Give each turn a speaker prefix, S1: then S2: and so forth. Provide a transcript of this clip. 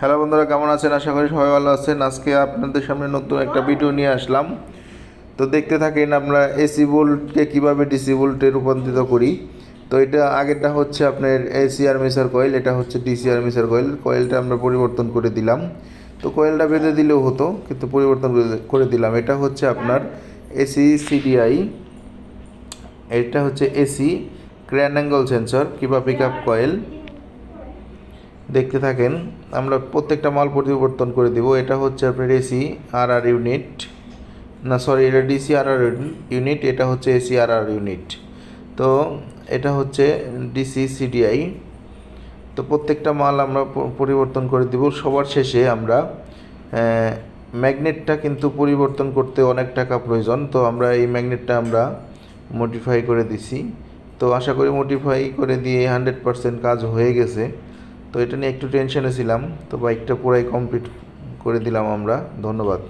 S1: Hello বন্ধুরা, কেমন আছেন? আশা করি সবাই ভালো আছেন। আজকে আপনাদের সামনে নতুন একটা ভিডিও নিয়ে আসলাম। তো দেখতে থাকেন আমরা এসি ভোল্টকে কীভাবে ডিসি ভোল্টে রূপান্তরিত করি। তো এটা আগেরটা হচ্ছে আপনার এসি আর্মিসার কয়েল এটা হচ্ছে ডিসি আর্মিসার কয়েল কয়েলটা আমরা পরিবর্তন করে দিলাম। তো কয়েলটা বেঁধে দিলেও হতো, কিন্তু পরিবর্তন করে- করে দিলাম। এটা হচ্ছে আপনার এসি সিডিআই এটা হচ্ছে এসি ক্র্যান অ্যাঙ্গল সেন্সর কিংবা পিক আপ কয়েল দেখতে থাকেন, আমরা প্রত্যেকটা মাল পরিবর্তন করে দিব। এটা হচ্ছে আপনার এসি আর আর ইউনিট না সরি এটা ডিসি আর আর ইউনিট এটা হচ্ছে এসি আর আর ইউনিট তো, এটা হচ্ছে ডিসি সিডিআই তো, প্রত্যেকটা মাল আমরা পরিবর্তন করে দিব। সবার শেষে আমরা ম্যাগনেটটা কিন্তু পরিবর্তন করতে অনেক টাকা প্রয়োজন। তো, আমরা এই ম্যাগনেটটা আমরা মডিফাই করে দিছি। তো, আশা করি মডিফাই করে দিয়ে হান্ড্রেড পারসেন্ট কাজ হয়ে গেছে। তো এটা নিয়ে একটু টেনশনে ছিলাম তো বাইকটা পুরাই কমপ্লিট করে দিলাম আমরা ধন্যবাদ।